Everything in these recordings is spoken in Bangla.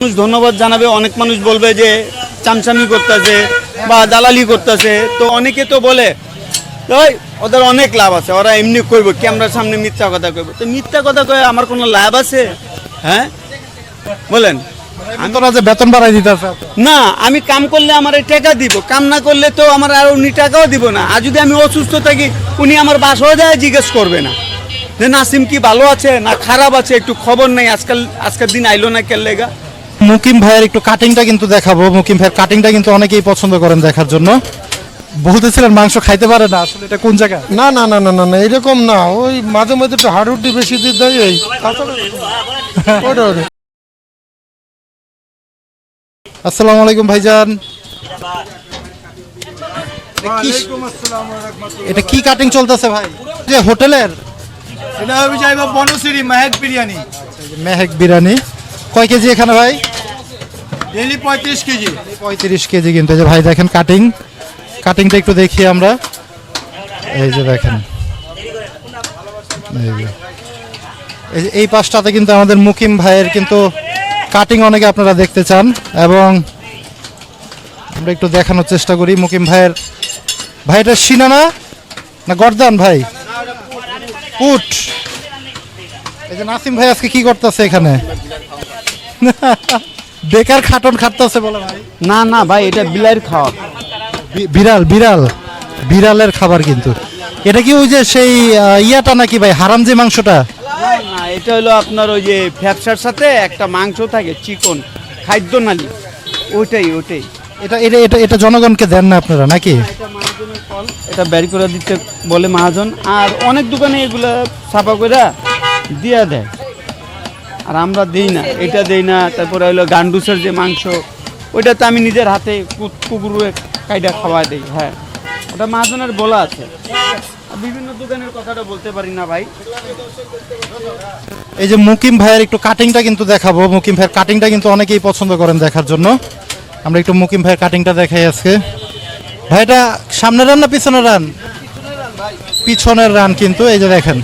মানুষ ধন্যবাদ জানাবে অনেক মানুষ বলবে যে চামচামি করতেছে বা দালালি করতেছে। তো অনেকে তো বলে ওই ওদের অনেক লাভ আছে ওরা এমনি করব ক্যামেরার সামনে মিথ্যা কথা কইব। তো মিথ্যা কথা কয়ে আমার কোনো লাভ আছে? হ্যাঁ? বলেন। আমি বেতন বাড়াই দিতে না আমি কাম করলে আমার এই টাকা দিব কাম না করলে তো আমার আর উনি টাকাও দিব না। আর যদি আমি অসুস্থ থাকি উনি আমার বাসায় যায় জিজ্ঞেস করবে না। যে নাসিম কি ভালো আছে? না খারাপ আছে? একটু খবর নেই আজকাল আজকের দিন আইলো না কেন লেগা মুকিম ভাইয়ের একটু কাটিংটা কিন্তু দেখাবো। মুকিম ভাইয়ের কাটিংটা কিন্তু অনেকেই পছন্দ করেন দেখার জন্য। বলতেছিলেন মাংস খাইতে পারে না আসলে এটা কোন জায়গা না না না না না না এরকম না। ওই মাঝে মাঝে একটু হাড়ুড্ডি বেশি দিয়ে দেয় এই তাছাড়া ওটা ওটা। আসসালামু আলাইকুম ভাইজান। এটা কি কাটিং চলতেছে ভাই? যে হোটেলের? এটা আমি চাইব বনশ্রী মাহেক বিরিয়ানি। মেহেক বিরিয়ানি। কয় কেজি এখানে ভাই? ডেলি পঁয়ত্রিশ কেজি। পঁয়ত্রিশ কেজি কিন্তু যে ভাই দেখেন কাটিং কাটিংটা একটু দেখি আমরা। এই যে দেখেন। এই পাশটাতে কিন্তু আমাদের মুকিম ভাইয়ের কিন্তু কাটিং অনেকে আপনারা দেখতে চান। এবং আমরা একটু দেখানোর চেষ্টা করি মুকিম ভাইয়ের। ভাইটা সিনা না? না গর্দান ভাই? উঠ এই যে নাসিম ভাই আজকে কি করতেছে এখানে? বেকার খাটন খাটতেছে বলে ভাই। না না ভাই এটা বিলাইর খাওয়া। বিড়াল বিড়াল। বিড়ালের খাবার কিন্তু। এটা কি ওই যে সেই ইয়াটা নাকি ভাই হারাম যে মাংসটা? না এটা হলো আপনার ওই যে ফ্যাপসার সাথে একটা মাংস থাকে চিকন খাদ্য নালি। ওইটাই ওইটাই। এটা এটা এটা এটা জনগণকে দেন না আপনারা নাকি? এটা বের করে দিতে বলে মহাজন। আর অনেক দোকানে এগুলা ছাপা করে দিয়া দেয়। আর আমরা দিই না, এটা দেই না, তারপরে হলো গান্ডুসের যে মাংস, ওইটা তো আমি নিজের হাতে কুকুরে কাইডা খাওয়া দিই হ্যাঁ। ওটা মহাজনের বলা আছে। বিভিন্ন দোকানের কথাটা বলতে পারি না ভাই। এই যে মুকিম ভাইয়ের একটু কাটিংটা কিন্তু দেখাবো। মুকিম ভাইয়ের কাটিংটা কিন্তু অনেকেই পছন্দ করেন দেখার জন্য। আমরা একটু মুকিম ভাইয়ের কাটিংটা দেখাই আজকে। ভাই এটা সামনের রান না পিছনের রান? পিছনের রান কিন্তু, এই যে দেখেন।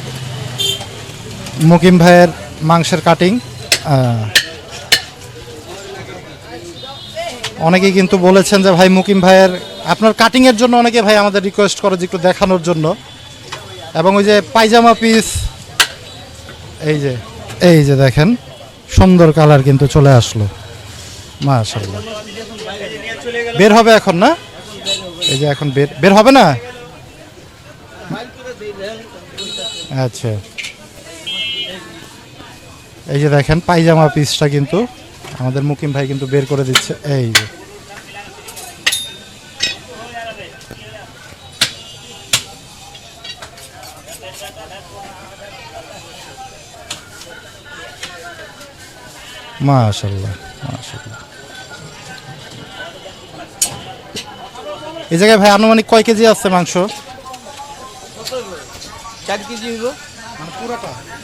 মুকিম ভাইয়ের মাংসের কাটিং অনেকেই কিন্তু বলেছেন যে ভাই মুকিম ভাইয়ের, আপনার কাটিং এর জন্য অনেকে ভাই আমাদের রিকোয়েস্ট করে যে একটু দেখানোর জন্য। এবং ওই যে পায়জামা পিস এই যে এই যে দেখেন, সুন্দর কালার কিন্তু চলে আসলো। মাশাল্লাহ বের হবে এখন না? এই যে এখন বের বের হবে না? আচ্ছা। এই যে দেখেন পায়জামা পিসটা কিন্তু আমাদের মুকিম ভাই কিন্তু বের করে দিচ্ছে। এই যে। মাশাল্লাহ মাশাল্লাহ এই জায়গায় ভাই আনুমানিক কয় কেজি আছে মাংস? চার কেজি হইব।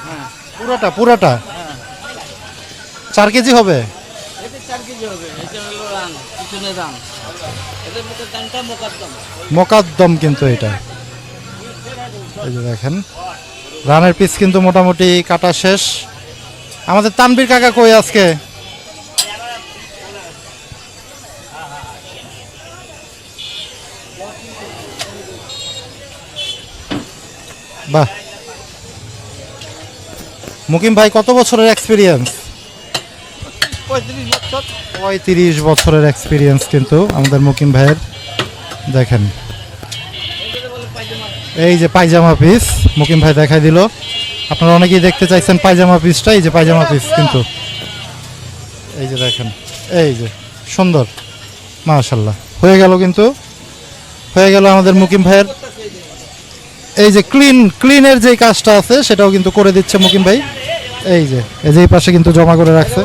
হ্যাঁ পুরোটা পুরোটা। এদের কেজি হবে? মোকাদ্দম কিন্তু এটা। এই যে দেখেন রানের পিস কিন্তু মোটামুটি কাটা শেষ। আমাদের তানবীর কাকা কই আজকে? বাহ। মুকিম ভাই কত বছরের এক্সপিরিয়েন্স পঁয়ত্রিশ বছর। পঁয়ত্রিশ বছরের এক্সপিরিয়েন্স কিন্তু আমাদের মুকিম ভাইয়ের। দেখেন। এই যে পায়জামা পিস মুকিম ভাই দেখাই দিল। আপনারা অনেকেই দেখতে চাইছেন পায়জামা পিসটা এই যে পায়জামা পিস কিন্তু। এই যে দেখেন, এই যে, সুন্দর। মাশাল্লাহ হয়ে গেল কিন্তু। হয়ে গেল আমাদের মুকিম ভাইয়ের। এই যে ক্লিন ক্লিনের যে কাজটা আছে, সেটাও কিন্তু করে দিচ্ছে মুকিম ভাই। এই যে এই যে এই পাশে কিন্তু জমা করে রাখছে।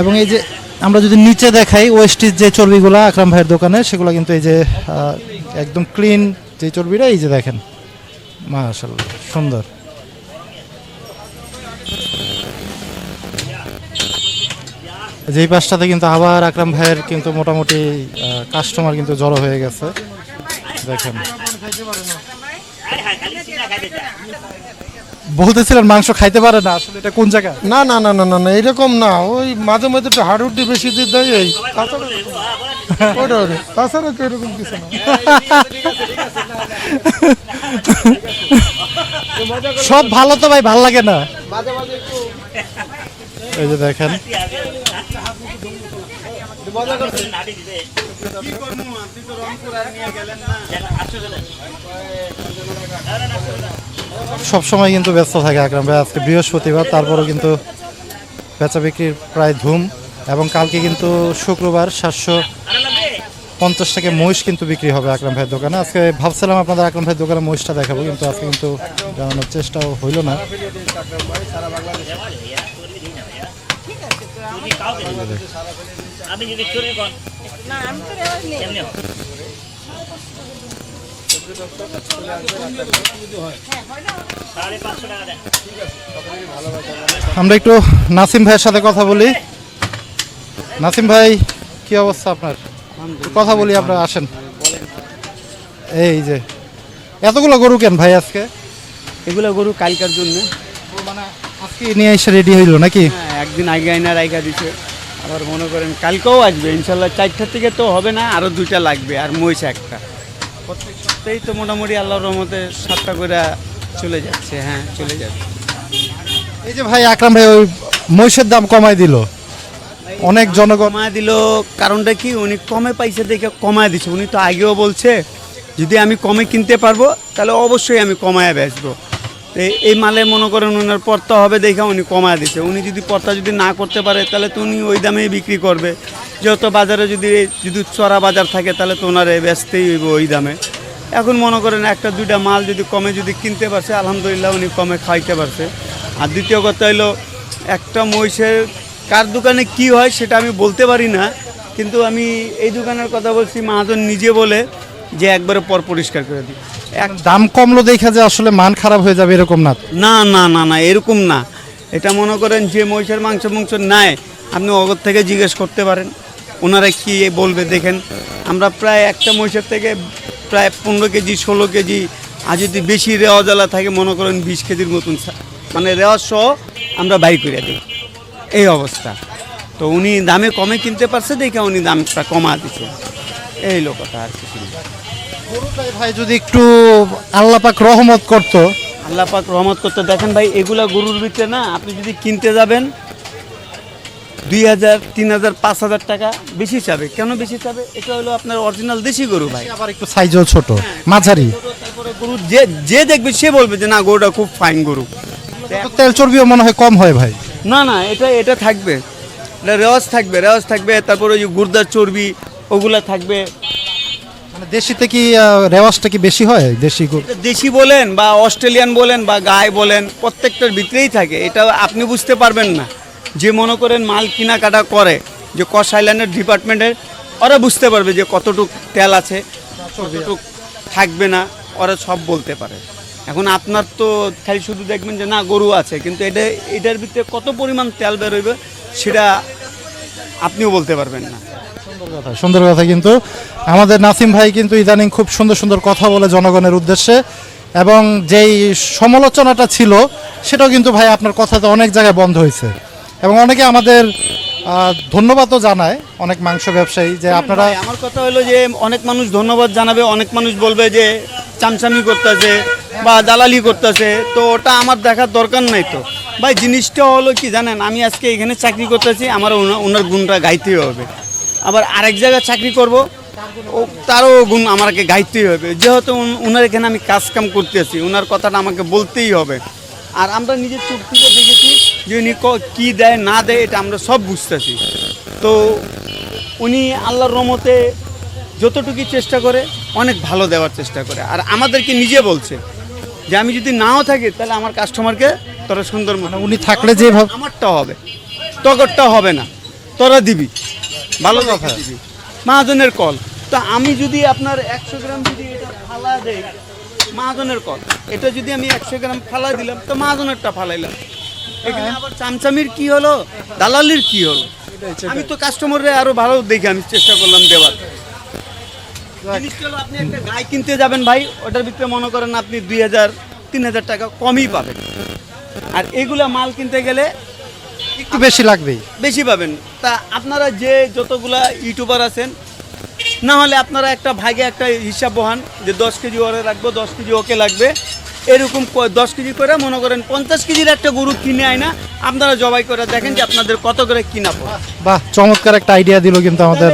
এবং এই যে আমরা যদি নিচে দেখাই ওয়েস্টিজ যে চর্বিগুলো আকরাম ভাইয়ের দোকানে, সেগুলো কিন্তু এই যে একদম ক্লিন যে চর্বিটা এই যে দেখেন। মাশাল্লাহ সুন্দর। যেই পাশটাতে কিন্তু আবার আকরাম ভাইয়ের কিন্তু মোটামুটি কাস্টমার কিন্তু জড়ো হয়ে গেছে। দেখেন। বলতেছিলেন মাংস খাইতে পারে না আসলে এটা কোন জায়গা না না না না না না এরকম না। ওই মাঝে মাঝে একটু হাডুডি বেশি দিয়ে দেয় এই তাছাড়া ওটা ওটা তাছাড়া তো এরকম কিছু না। সব ভালো তো ভাই ভালো লাগে না। এই যে দেখেন। সব সময় কিন্তু ব্যস্ত থাকে আকরাম ভাই। আজকে বৃহস্পতিবার, তারপরও কিন্তু বেচা বিক্রির প্রায় ধুম এবং কালকে কিন্তু শুক্রবার সাতশো পঞ্চাশ টাকা মহিষ কিন্তু বিক্রি হবে আকরাম ভাইয়ের দোকানে। আজকে ভাবছিলাম আপনাদের আকরাম ভাইয়ের দোকানে মহিষটা দেখাবো, কিন্তু আজকে কিন্তু জানানোর চেষ্টাও হইল না। আপনি যদি আমরা একটু নাসিম ভাইয়ের সাথে কথা বলি। নাসিম ভাই কি অবস্থা আপনার? কথা বলি আপনারা আসেন। এই যে এতগুলো গরু কেন ভাই আজকে? এগুলো গরু কালকার জন্য। মানে আজকে নিয়ে এসে রেডি হইল নাকি? হ্যাঁ একদিন আগে আইনা রাইখা দিছে। আবার মনে করেন কালকেও আসবে ইনশাল্লাহ চারটা থেকে তো হবে না আরও দুইটা লাগবে আর মহিষ একটা। প্রত্যেক সপ্তাহেই তো মোটামুটি আল্লাহর রহমতে সাতটা করে চলে যাচ্ছে হ্যাঁ চলে যাচ্ছে। এই যে ভাই আকরাম ভাই ওই মহিষের দাম কমাই দিল। অনেক জনগণ কমায় দিল কারণটা কি? উনি কমে পাইছে দেখে কমায় দিচ্ছে উনি তো আগেও বলছে যদি আমি কমে কিনতে পারব তাহলে অবশ্যই আমি কমায় বেচবো। তো এই- মালে মনে করেন ওনার পর্তা হবে দেখে উনি কমায় দিচ্ছে উনি যদি পর্তা যদি না করতে পারে, তাহলে তো উনি ওই দামেই বিক্রি করবে। যেহেতু বাজারে যদি যদি চড়া বাজার থাকে, তাহলে তো ওনারে বেচতেই হইব ওই দামে। এখন মনে করেন একটা, দুইটা মাল যদি কমে যদি কিনতে পারছে, আলহামদুলিল্লাহ উনি কমে খাইতে পারছে। আর দ্বিতীয় কথা হলো একটা মহিষের কার দোকানে কি হয় সেটা আমি বলতে পারি না, কিন্তু আমি এই দোকানের কথা বলছি, মাহাজন নিজে বলে যে একবারে পর পরিষ্কার করে দিই। দাম কমলো দেখা যে আসলে মান খারাপ হয়ে যাবে এরকম না না না না না, এরকম না। এটা মনে করেন যে মহিষের মাংস মাংস নাই, আপনি অগর থেকে জিজ্ঞেস করতে পারেন। ওনারা কি বলবে দেখেন। আমরা প্রায় একটা মহিষের থেকে প্রায় পনেরো কেজি, ষোলো কেজি, আর যদি বেশি রেওয়াজালা থাকে, মনে করেন বিশ কেজির মতন মানে রেওয়াজ সহ আমরা বাই করে দিই। এই অবস্থা। তো উনি দামে কমে কিনতে পারছে, দেখে উনি দামটা কমা দিচ্ছে এই লোক কথা আর কিছু গরুটাই ভাই যদি একটু আল্লাহ পাক রহমত করতো। আল্লাহ পাক রহমত করতে। দেখেন ভাই এগুলা গরুর ভিতরে না আপনি যদি কিনতে যাবেন দুই হাজার তিন হাজার পাঁচ হাজার টাকা বেশি চাবে। কেন বেশি চাবে? এটা হলো আপনার অরিজিনাল দেশি গরু ভাই। আবার একটু সাইজও ছোট। মাঝারি। তারপরে গরু যে যে দেখবে সে বলবে যে না গরুটা খুব ফাইন গরু। তেল চর্বিও মনে হয় কম হয় ভাই। না না এটা এটা থাকবে। এটা রেওয়াজ থাকবে রেওয়াজ থাকবে তারপরে ওই গুর্দার চর্বি ওগুলা থাকবে। মানে দেশিতে কি রেওয়াজটা কি বেশি হয়? দেশি গরু দেশি বলেন বা অস্ট্রেলিয়ান বলেন বা গায়ে বলেন প্রত্যেকটার ভিতরেই থাকে। এটা আপনি বুঝতে পারবেন না। যে মনে করেন মাল কেনাকাটা করে যে কস আইল্যান্ডের ডিপার্টমেন্টের ওরা বুঝতে পারবে যে কতটুক তেল আছে কতটুক থাকবে না ওরা সব বলতে পারে। এখন আপনার তো খালি শুধু দেখবেন যে না গরু আছে কিন্তু এটা এটার ভিতরে কত পরিমাণ তেল বেরোবে সেটা আপনিও বলতে পারবেন না। কথা সুন্দর কথা কিন্তু। আমাদের নাসিম ভাই কিন্তু ইদানিং খুব সুন্দর সুন্দর কথা বলে জনগণের উদ্দেশ্যে এবং যেই সমালোচনাটা ছিল সেটাও কিন্তু ভাই আপনার কথাতে অনেক জায়গায় বন্ধ হয়েছে। এবং অনেকে আমাদের ধন্যবাদও জানায় অনেক মাংস ব্যবসায়ী যে আপনারা আমার কথা হলো যে অনেক মানুষ ধন্যবাদ জানাবে অনেক মানুষ বলবে যে চামচামি করতেছে বা দালালি করতেছে তো ওটা আমার দেখার দরকার নাই তো। ভাই জিনিসটা হলো কি জানেন আমি আজকে এখানে চাকরি করতেছি আমার ওনা- ওনার গুণটা গাইতেই হবে। আবার আরেক জায়গায় চাকরি করব। ও তারও গুণ আমাকে গাইতেই হবে। যেহেতু ওনার এখানে আমি কাজ কাম করতেছি ওনার কথাটা আমাকে বলতেই হবে। আর আমরা নিজের চোখ থেকে দেখেছি যে উনি ক- কি দেয় না দেয় এটা আমরা সব বুঝতেছি। তো উনি আল্লাহর রমতে যতটুকু চেষ্টা করে অনেক ভালো দেওয়ার চেষ্টা করে। আর আমাদেরকে নিজে বলছে যে আমি যদি নাও থাকি তাহলে আমার কাস্টমারকে তোরা সুন্দর মতো উনি থাকলে যেভাবে আমারটা হবে। তগরটা হবে না। তোরা দিবি। ভালো কথা। মাহাজনের কল। তো আমি যদি আপনার একশো গ্রাম যদি এটা ফালা দেই মাহাজনের কল। এটা যদি আমি একশো গ্রাম ফালা দিলাম তো মাহাজনেরটা ফালাইলাম। এখানে আবার চামচামির কি হলো? দালালির কি হলো? আমি তো কাস্টমাররে আরও ভালো দেখে আমি চেষ্টা করলাম দেওয়ার। আপনি একটা গায়ে কিনতে যাবেন ভাই ওটার ভিতরে মনে করেন আপনি দুই হাজার তিন হাজার টাকা কমই পাবেন। আর এগুলা মাল কিনতে গেলে একটু বেশি লাগবেই। বেশি পাবেন। তা আপনারা যে যতগুলা ইউটিউবার আছেন না হলে আপনারা একটা ভাগে একটা হিসাব বহান যে দশ কেজি ওরে রাখব দশ কেজি ওকে লাগবে। এরকম দশ কেজি করে মনে করেন পঞ্চাশ কেজির একটা গরু কিনে আয় না আপনারা জবাই করে দেখেন যে আপনাদের কত করে কিনা বাহ চমৎকার একটা আইডিয়া দিল কিন্তু আমাদের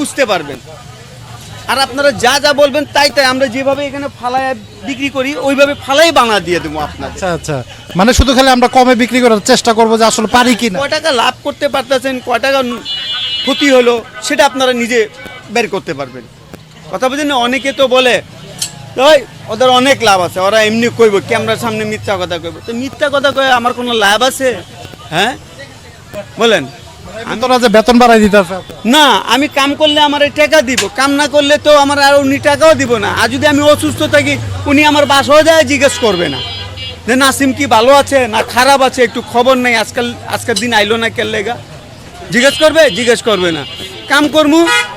বুঝতে পারবেন। আর আপনারা যা যা বলবেন তাই তাই আমরা যেভাবে এখানে ফালায় বিক্রি করি ওইভাবে ফালাই বানা দিয়ে দেবো আপনার আচ্ছা আচ্ছা। মানে শুধু খালি আমরা কমে বিক্রি করার চেষ্টা করব যে আসলে পারি কি না কয় টাকা লাভ করতে পারতেছেন কয় টাকা ক্ষতি হলো সেটা আপনারা নিজে বের করতে পারবেন। কথা বলছেন? অনেকে তো বলে ওই ওদের অনেক লাভ আছে ওরা এমনি কইব ক্যামেরার সামনে মিথ্যা কথা কইব। তো মিথ্যা কথা কয়ে আমার কোনো লাভ আছে? হ্যাঁ? বলেন। তোরা বেতন বাড়াই দিতে না, আমি কাম করলে আমার টাকা দিব, কাম না করলে তো আমার আর উনি টাকাও দিব না। আর যদি আমি অসুস্থ থাকি, উনি আমার বাসাও যায় জিজ্ঞেস করবে না। যে নাসিম কি ভালো আছে, না খারাপ আছে, একটু খবর নেই, আজকাল আজকের দিন আইলো না কেন লেগা? জিজ্ঞেস করবে? জিজ্ঞেস করবে না। কাম কর্ম,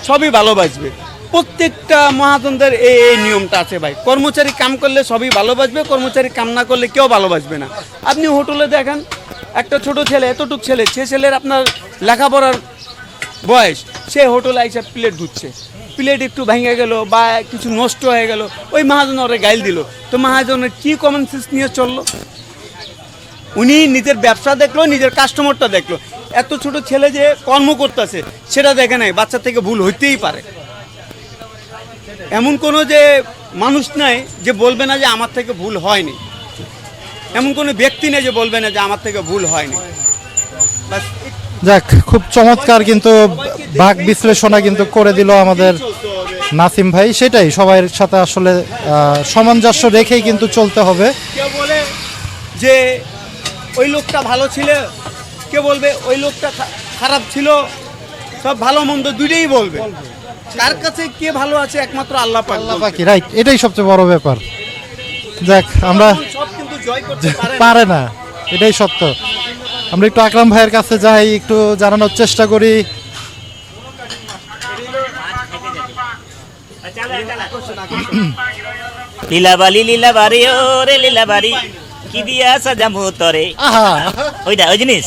সবই ভালোবাসবে প্রত্যেকটা মহাজনদের এই এই নিয়মটা আছে ভাই। কর্মচারী কাম করলে সবই ভালোবাসবে কর্মচারী কাম না করলে কেউ ভালোবাসবে না। আপনি হোটেলে দেখেন, একটা ছোট ছেলে, এতটুক ছেলে, সে ছেলের আপনার লেখাপড়ার বয়স। সে হোটেলে আইসা প্লেট ধুচ্ছে। প্লেট একটু ভেঙে গেল বা কিছু নষ্ট হয়ে গেল, ওই মহাজন ওরে গাইল দিল। তো মহাজনের কি কমন সেন্স নিয়ে চলল? উনি নিজের ব্যবসা দেখল, নিজের কাস্টমারটা দেখল। এত ছোট ছেলে যে কর্ম করতেছে, সেটা দেখে নাই, বাচ্চা থেকে ভুল হইতেই পারে। এমন কোনো যে মানুষ নাই যে বলবে না যে আমার থেকে ভুল হয়নি। এমন কোনো ব্যক্তি নেই যে বলবে না যে আমার থেকে ভুল হয়নি। বাস যাক খুব চমৎকার কিন্তু বাঘ বিশ্লেষণা কিন্তু করে দিল আমাদের নাসিম ভাই। সেটাই সবার সাথে আসলে সামঞ্জস্য রেখেই কিন্তু চলতে হবে। কেউ বলে যে ওই লোকটা ভালো ছিল? কে বলবে ওই লোকটা খারাপ ছিল? সব ভালো মন্দ দুইটাই বলবে। তার কাছে কে ভালো আছে একমাত্র আল্লাহ পাক রাইট এটাই সবচেয়ে বড় ব্যাপার। দেখ আমরা সব কিন্তু জয় করতে পারে না এটাই সত্য। আমরা একটু আকরাম ভাইয়ের কাছে যাই একটু জানানোর চেষ্টা করি লীলাবালি লীলাবাড়ি ও রে লীলাবাড়ি কি দিয়া সাজামু তরে আহা ওইটা ওই জিনিস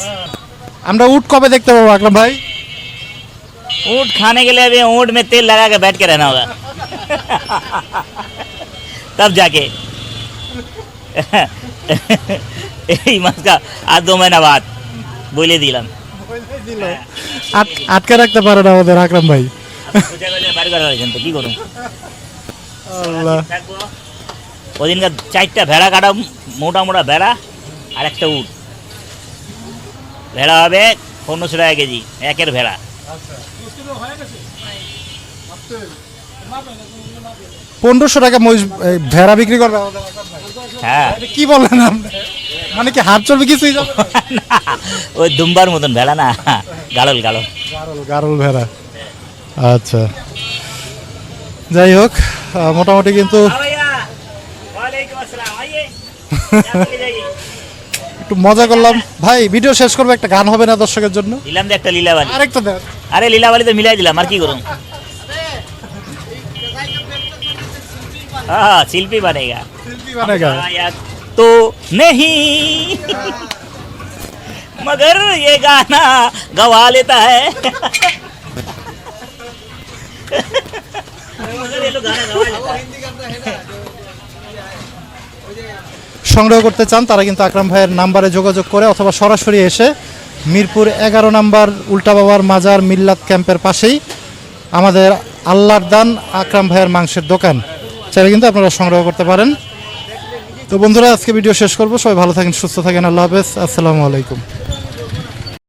আমরা উট কবে দেখতে পাবো আকরাম ভাই ऊँट खाने के लिए अभी ऊँट में तेल लगा के बैठ के रहना होगा तब जाके এই মাসকা আর দু মহিনা বাদ বলে দিলাম। আট- আটকে রাখতে পারে না আমাদের আকরাম ভাই। কি করুন ওদিনকার চারটা ভেড়া কাটা মোটা মোটা ভেড়া আর একটা উট। ভেড়া হবে পনেরোশো টাকা কেজি একের ভেড়া। পনেরোশো টাকা মহিষ ভেড়া বিক্রি করবে। হ্যাঁ। কি বললেন আপনি? মানে কি হাত চলবে কিছুই ওই দুম্বার মতন ভেড়া না গাড়ল গাড়ল। গারল ভেড়া। আচ্ছা। যাই হোক আহ, মোটামুটি কিন্তু একটু মজা করলাম। ভাই ভিডিও শেষ করবে একটা গান হবে না দর্শকের জন্য? দিলাম একটা লীলাবালি। আরেকটা আরে লীলাবালি তো মিলাই দিলাম আর কি করুন? हाँ शिल्पी बनेगा শিল্পী বানাগা। गाया तो नहीं मगर ये गाना गवा लेता है मगर ये लोग गाना गवा लेता है সংগ্রহ করতে চান তারা কিন্তু আকরাম ভাইয়ের নাম্বারে যোগাযোগ করে অথবা সরাসরি এসে মিরপুর এগারো নাম্বার উল্টা বাবার মাজার মিল্লাত ক্যাম্পের পাশেই আমাদের আল্লাহর দান আকরাম ভাইয়ের মাংসের দোকান চাইলে কিন্তু আপনারা সংগ্রহ করতে পারেন। তো বন্ধুরা, আজকে ভিডিও শেষ করব। সবাই ভালো থাকেন, সুস্থ থাকেন। আল্লাহ হাফেজ। আসসালামু আলাইকুম।